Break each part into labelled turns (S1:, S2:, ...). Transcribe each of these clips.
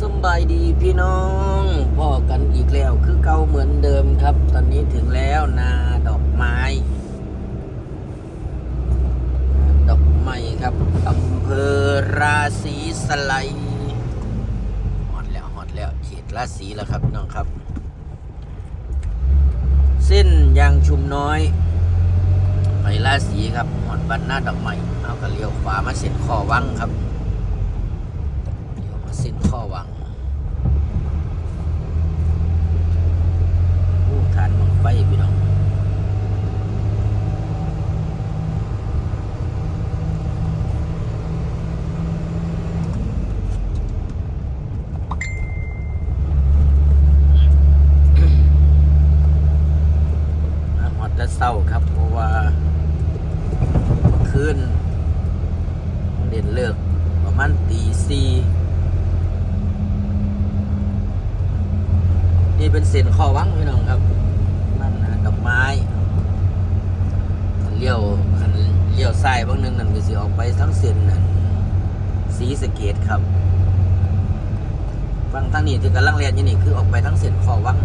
S1: สบายดีพี่น้องพ่อกันอีกแล้วคือเก่าเหมือนเดิมครับ ตอนนี้ถึงแล้วนาดอกไม้ ดอกไม้ครับอำเภอราศีสไลฮอดแล้วฮอดแล้วเขตราศีแล้วครับพี่น้องครับ เส้นยางชุมน้อย ไปราศีครับหอดบ้านหน้าดอกไม้เอากระเลี้ยวขวามาเส้นข้อวังครับ เดี๋ยวมาสิ้นข้อหวังผู้ทานมังไฟพี่น้องฮอดแต่เศร้าครับเพราะว่าคืนเด่นเลิกประมาณตีสี่นี่ เส้นข้อวังพี่น้องครับมันน่ะดอกไม้เลี้ยวคันเลี้ยวซ้ายบางนึงนั่นก็สิออกไปทั้งเส้นนั่นสีสะเกตครับฟังทางนี้ที่กำลังเรียนอยู่นี่คือออกไปทั้งเส้นข้อวัง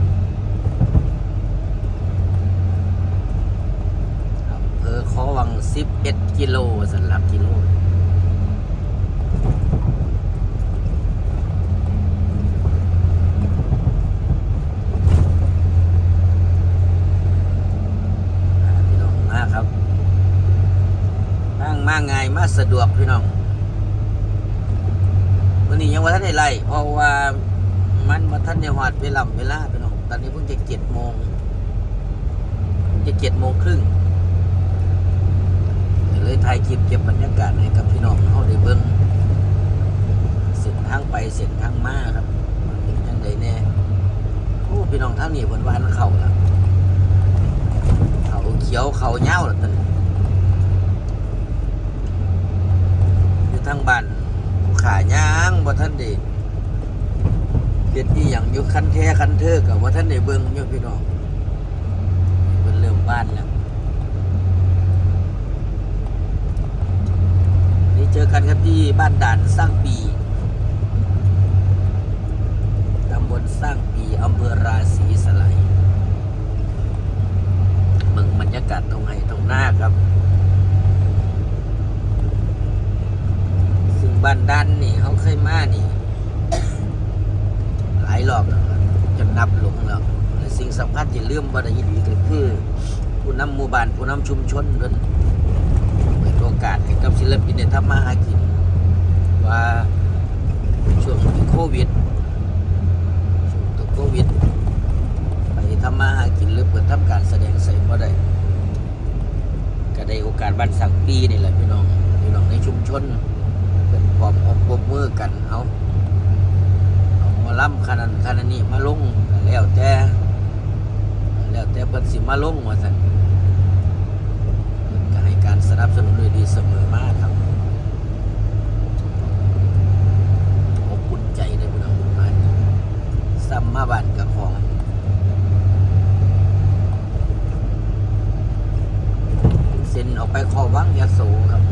S1: เภอข้อวัง11กิโลสันหลักกิโลอ่าพี่น้องมาครับนั่ ง่ายมาสะดวกพี่น้องวันนี้ยังว่าท่านได้ไล่เพราะว่ามันมาท่านในหอดเวลาเวลาพี่น้องตอนนี้เพิ่งจะเจ็ดโมงจะเจ็ดโมงครึ่งเลยถ่ายคลิปเก็บบรรยากาศให้กับพี่น้องเขาได้เบิ่งเส้นทางไปเส้นทางมาครับมันเป็นยังไงแน่โอ้พี่น้องทางนี้เพิ่นวันเขาละเขาเขียวเขาเหย้าละตอนนี้อยู่ ทางบ้านขาย่างบ่ทันได้เฮ็ดอีหยังอยู่คันแท้คันเทอกับว่าท่านได้เบิ่งอยู่พี่น้องเพิ่นเริ่มบ้านแล้วนี่เจอกันครับที่บ้านด่านสร้างปีตำบลสร้างปีอำเภอราศีสไลยเมืองบรรยากาศตรงไหนตรงหน้าครับ ซึ่ง บ้านด้านนี่เขาเคยมานี่ หลายรอบแล้วจนนับหลงแล้วสิ่งสำคัญที่ลืมบ่ได้ยินดีก็คือ ผู้นำหมู่บ้านผู้นำชุมชนเพิ่นเปิดโอกาสให้กับศิลปินได้ทำมาหากิน ว่าช่วงโควิดช่วงตัวโควิดไปทำมาหากินหรือเปิดทำการแสดงใส่บ่ได้ก็ได้โอกาสบันสักปีนี่แหละพี่น้องพี่น้องในชุมชน ปอมอกปบมือกันเอาเอามาล่ำขนาดขนาดนี้มาลงแล้วแต่แล้วแต่เพิ่นสิมาลงว่าซั่นก็ให้การสนับสนุนด้วยดีเสมอมากครับอบอุ่นใจได้พี่น้องมาซัมมาบ้านกับของเซ็นออกไปขอวังยาโสครับ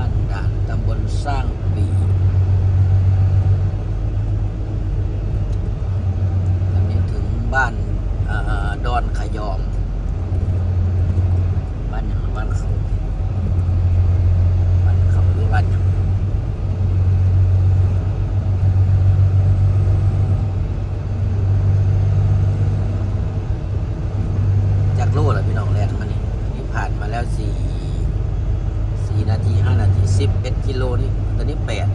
S1: านด่านตำบลสร้างปีตอนนี้ถึงบ้านเออดอนขยอม บ้านอย่างบ้านเขาบ้านเขาหรือบ้านอย่างจากโลละพี่น้องแลนมานี่อันนี้ผ่านมาแล้วสี่สี่นาทีห้านาทีสิบเอ็ดกิโลนี่ตอนนี้แปด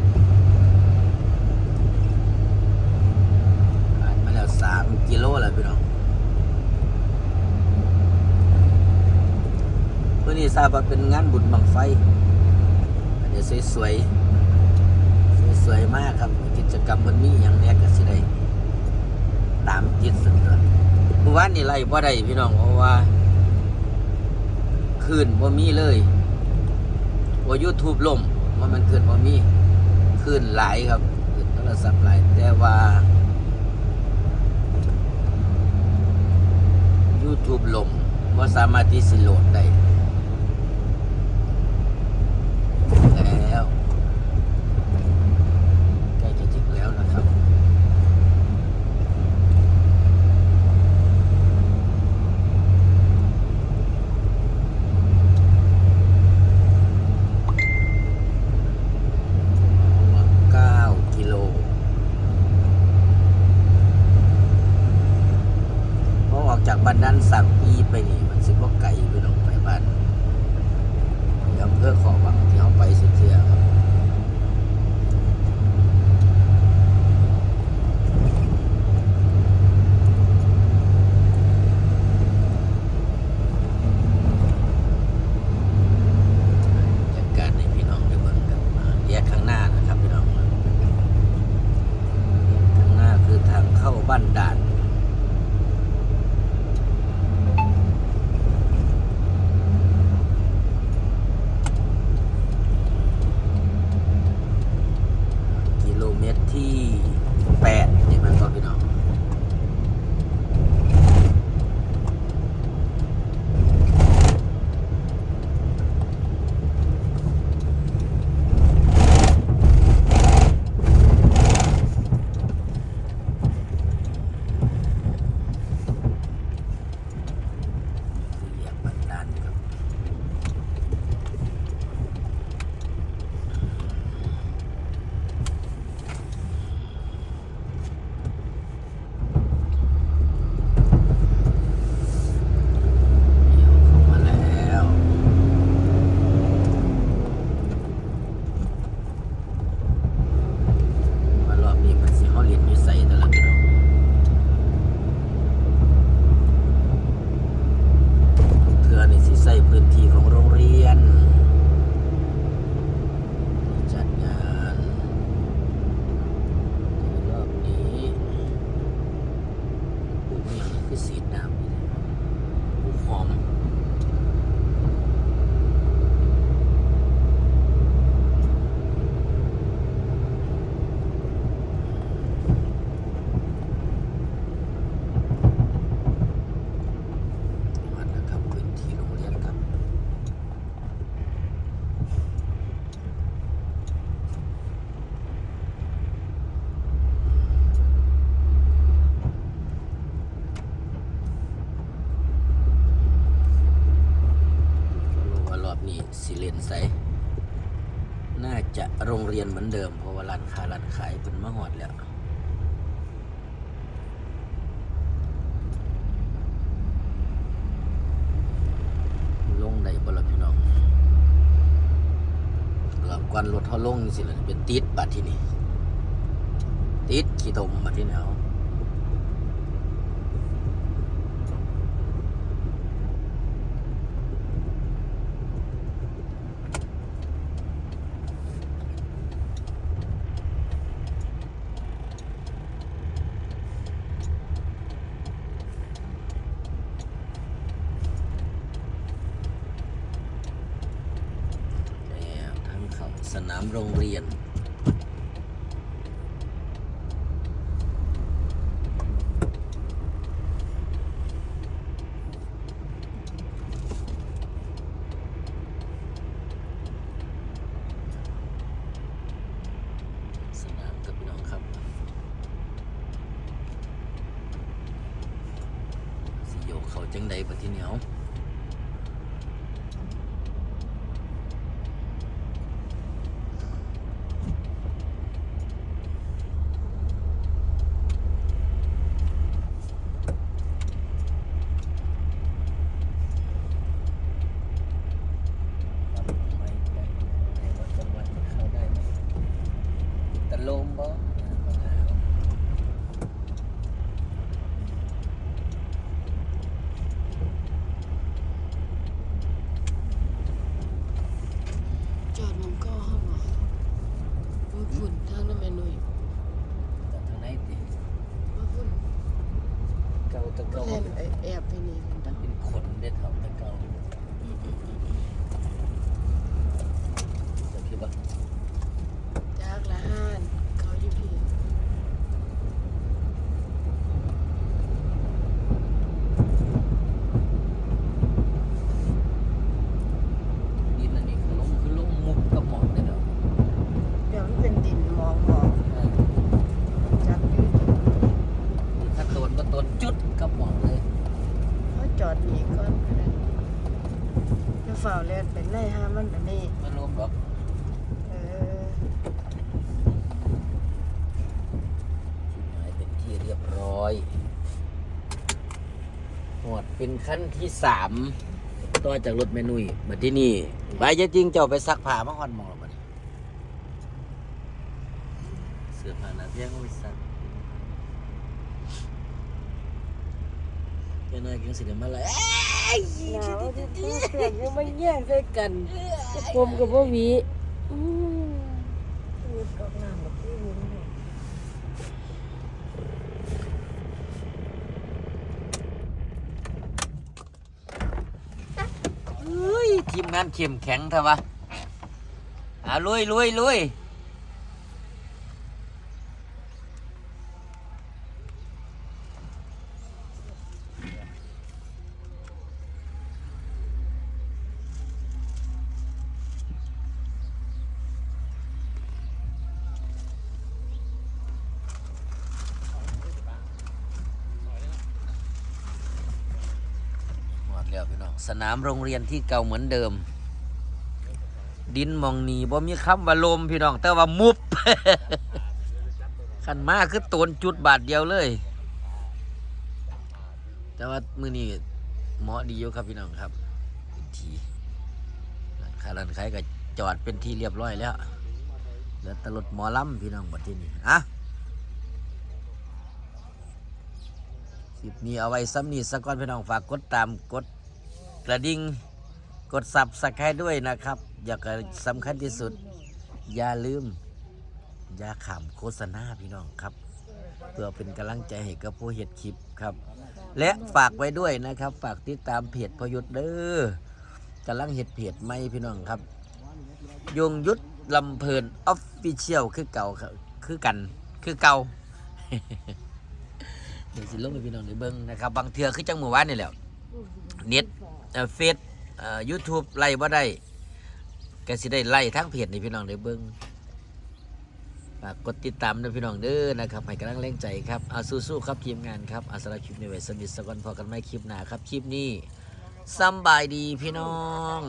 S1: ผ่านมาแล้วสามกิโลแล้วพี่น้อง เมื่อ นี้ทราบว่าเป็นงานบุญบังไฟอันนี้สวยๆสวยๆมากครับ กิจกรรมมันมีอย่างแรกก็สิได้ตามจิตสุดเลยเมื่อวานนี่ไล่บ่ได้พี่น้องเพราะว่าคืนบ่มีเลยว่า YouTube ล่มว่ามันเกินบ่มีคืนหลายครับคืนโทรศัพท์หลายแต่ว่า YouTube ล่มว่าสามารถที่สิโหลดได้ โรงเรียนเหมือนเดิมเพราะว่าร้านค้าร้านขายเป็นมะฮอดแล้วลงได้บ่ล่ะพี่น้องหลับกวนรถเฮาลงสิล่ะเป็นติดบัดที่นี่ติดขี้ตมบัดที่นี่เฮา นามโรงเรียน สนามกับน้องครับสิโยเขาจังใดปะที่เหนียว ตะ
S2: เกา
S1: แท
S2: นแอบไปนี่
S1: มันเป็นคนได้เท่าตะเกาจะคิดว่าี
S2: ย
S1: บร้อ
S2: ย
S1: หอ
S2: ดเป็น
S1: ขั้นที่สามต่อจากรถเมนุยมาที่นี่ไปจะจริงเจ้าไปซักผ้ามาหอนมองเราบัดนี้เสื้อผ้าหนาเที่ยงก็ไปซักเจ้าหน้ากินสิเดมาเลย
S2: หนาวที่เสียงยังไม่แย่งใส่กันผะมกับพวกวีอืมกอกน้ำ เฮ้
S1: ยทีมงานเข้มแข็งเถอะวะอะลุยลุยลุยหมดแล้วพี่น้อง สนามโรงเรียนที่เก่าเหมือนเดิม ดินมองนีบ่มีคำว่าลมพี่น้องแต่ว่ามุบขันมากคือโตนจุดบาทเดียวเลย แต่ว่ามือนี้เหมาะดีอยู่ครับพี่น้องครับทีร้านค้าร้านขายก็จอดเป็นที่เรียบร้อยแล้วเหลือแตรถหมอลำพี่น้องบัดที่นี่อะคลิปนี้เอาไว้ซ้ำนี้สักก่อนพี่น้องฝากกดตามกด กระดิ่งกดสับสไครด้วยนะครับ อยากสำคัญที่สุด อย่าลืม อย่าขำโฆษณาพี่น้องครับ เพื่อเป็นกำลังใจให้กับผู้เห็ดคลิปครับ และฝากไว้ด้วยนะครับ ฝากติดตามเพจพยุทธเด้อกำลังเห็ดเพจใหม่พี่น้องครับ ยงยุทธลำเพลินออฟฟิเชียลคือเก่าครับคือกันคือเก่าเดี๋ยวสิลงให้พี่น้องได้เบิ่งนะครับ บางเทือคือจังหมู่บ้านนี่แหละเน็ต เฟซยูทูบไล่บ่ได้ก็สิได้ไล่ทั้งเพจนี่พี่น้องได้เบิ่งฝากกดติดตามด้วยพี่น้องเด้อนะครับให้กำลังแรงใจครับเอาสู้ๆครับทีมงานครับอาสารับคลิปนี้ไว้สมิทสกอนพอกันไม่คลิปหน้าครับคลิปนี้สบายดีพี่น้อง